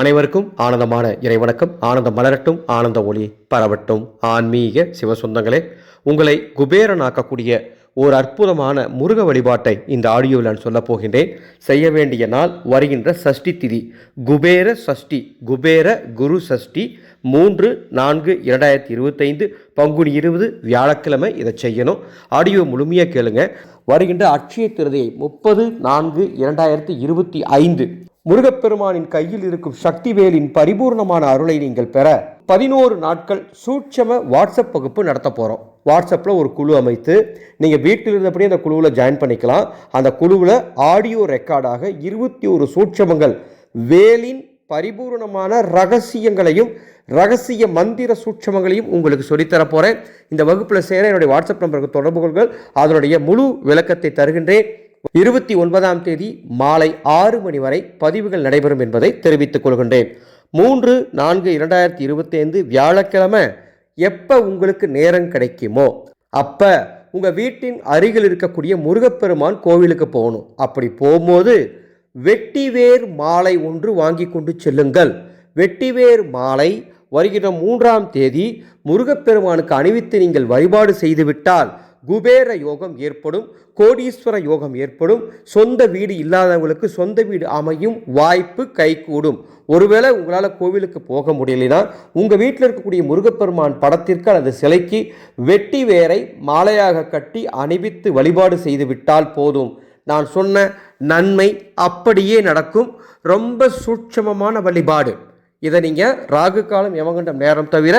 அனைவருக்கும் ஆனந்தமான இறைவணக்கம். ஆனந்தம் மலரட்டும் ஆனந்த ஒளி பரவட்டும். ஆன்மீக சிவசொந்தங்களே உங்களை குபேரனாக்கக்கூடிய ஒரு அற்புதமான முருக வழிபாட்டை இந்த ஆடியோவில் நான் சொல்லப் போகின்றேன். செய்ய வேண்டிய நாள் வருகின்ற சஷ்டி திதி. குபேர சஷ்டி குபேர குரு சஷ்டி மூன்று நான்கு இரண்டாயிரத்தி இருபத்தைந்து பங்குனி இருபது வியாழக்கிழமை இதை செய்யணும். ஆடியோ முழுமையாக கேளுங்க. வருகின்ற அட்சய திருதியை முப்பது நான்கு இரண்டாயிரத்தி இருபத்தி ஐந்து. முருகப்பெருமானின் கையில் இருக்கும் சக்திவேலின் பரிபூர்ணமான அருளை நீங்கள் பெற பதினோரு நாட்கள் சூட்சம வாட்ஸ்அப் வகுப்பு நடத்த போகிறோம் வாட்ஸ்அப்பில் ஒரு குழு அமைத்து நீங்கள் வீட்டில் இருந்தபடியே அந்த குழுவில் ஜாயின் பண்ணிக்கலாம். அந்த குழுவில் ஆடியோ ரெக்கார்டாக இருபத்தி ஒரு சூட்சமங்கள் வேலின் பரிபூர்ணமான ரகசியங்களையும் ரகசிய மந்திர சூட்சமங்களையும் உங்களுக்கு சொல்லித்தரப் போகிறேன் இந்த வகுப்பில் சேர என்னுடைய வாட்ஸ்அப் நம்பருக்கு தொடர்பு கொள்கள் அதனுடைய முழு விளக்கத்தை தருகின்றேன். இருபத்தி ஒன்பதாம் தேதி மாலை ஆறு மணி வரை பதிவுகள் நடைபெறும் என்பதை தெரிவித்துக் கொள்கின்றேன். மூன்று நான்கு இரண்டாயிரத்தி இருபத்தி ஐந்து வியாழக்கிழமை எப்போ உங்களுக்கு நேரம் கிடைக்குமோ அப்போ உங்கள் வீட்டின் அருகில் இருக்கக்கூடிய முருகப்பெருமான் கோவிலுக்கு போகணும். அப்படி போகும்போது வெட்டிவேர் மாலை ஒன்று வாங்கி கொண்டு செல்லுங்கள். வெட்டிவேர் மாலை வருகிற மூன்றாம் தேதி முருகப்பெருமானுக்கு அணிவித்து நீங்கள் வழிபாடு செய்துவிட்டால் குபேர யோகம் ஏற்படும் கோடீஸ்வர யோகம் ஏற்படும் சொந்த வீடு இல்லாதவங்களுக்கு சொந்த வீடு அமையும் வாய்ப்பு கைகூடும். ஒருவேளை உங்களால் கோவிலுக்கு போக முடியலைன்னா உங்கள் வீட்டில் இருக்கக்கூடிய முருகப்பெருமான் படத்திற்கு அல்லது சிலைக்கு வெட்டி வேரை மாலையாக கட்டி அணிவித்து வழிபாடு செய்து விட்டால் போதும். நான் சொன்ன நன்மை அப்படியே நடக்கும். ரொம்ப சூட்சமமான வழிபாடு. இதை நீங்கள் ராகு காலம் யமகண்டம் நேரம் தவிர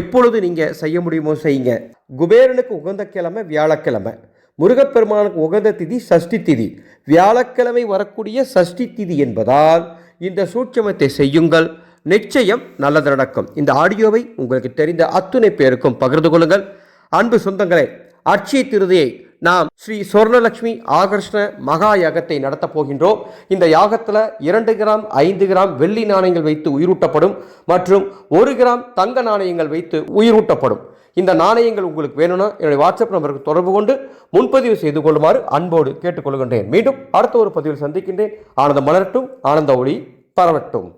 எப்பொழுது நீங்கள் செய்ய முடியுமோ செய்யுங்க. குபேரனுக்கு உகந்த கிழமை வியாழக்கிழமை. முருகப்பெருமானுக்கு உகந்த திதி சஷ்டி திதி. வியாழக்கிழமை வரக்கூடிய சஷ்டி திதி என்பதால் இந்த சூட்சமத்தை செய்யுங்கள். நிச்சயம் நல்லது நடக்கும். இந்த ஆடியோவை உங்களுக்கு தெரிந்த அத்துணை பேருக்கும் பகிர்ந்து கொள்ளுங்கள். அன்பு சொந்தங்களே அட்சய திருதியை நாம் ஸ்ரீ சொர்ணலட்சுமி ஆகர்ஷ்ண மகா யாகத்தை நடத்தப் போகின்றோம். இந்த யாகத்தில் இரண்டு கிராம் ஐந்து கிராம் வெள்ளி நாணயங்கள் வைத்து உயிரூட்டப்படும் மற்றும் ஒரு கிராம் தங்க நாணயங்கள் வைத்து உயிரூட்டப்படும். இந்த நாணயங்கள் உங்களுக்கு வேணும்னா என்னுடைய வாட்ஸ்அப் நம்பருக்கு தொடர்பு கொண்டு முன்பதிவு செய்து கொள்ளுமாறு அன்போடு கேட்டுக்கொள்கின்றேன். மீண்டும் அடுத்த ஒரு பதிவில் சந்திக்கின்றேன். ஆனந்தம் மலரட்டும் ஆனந்த ஒளி பரவட்டும்.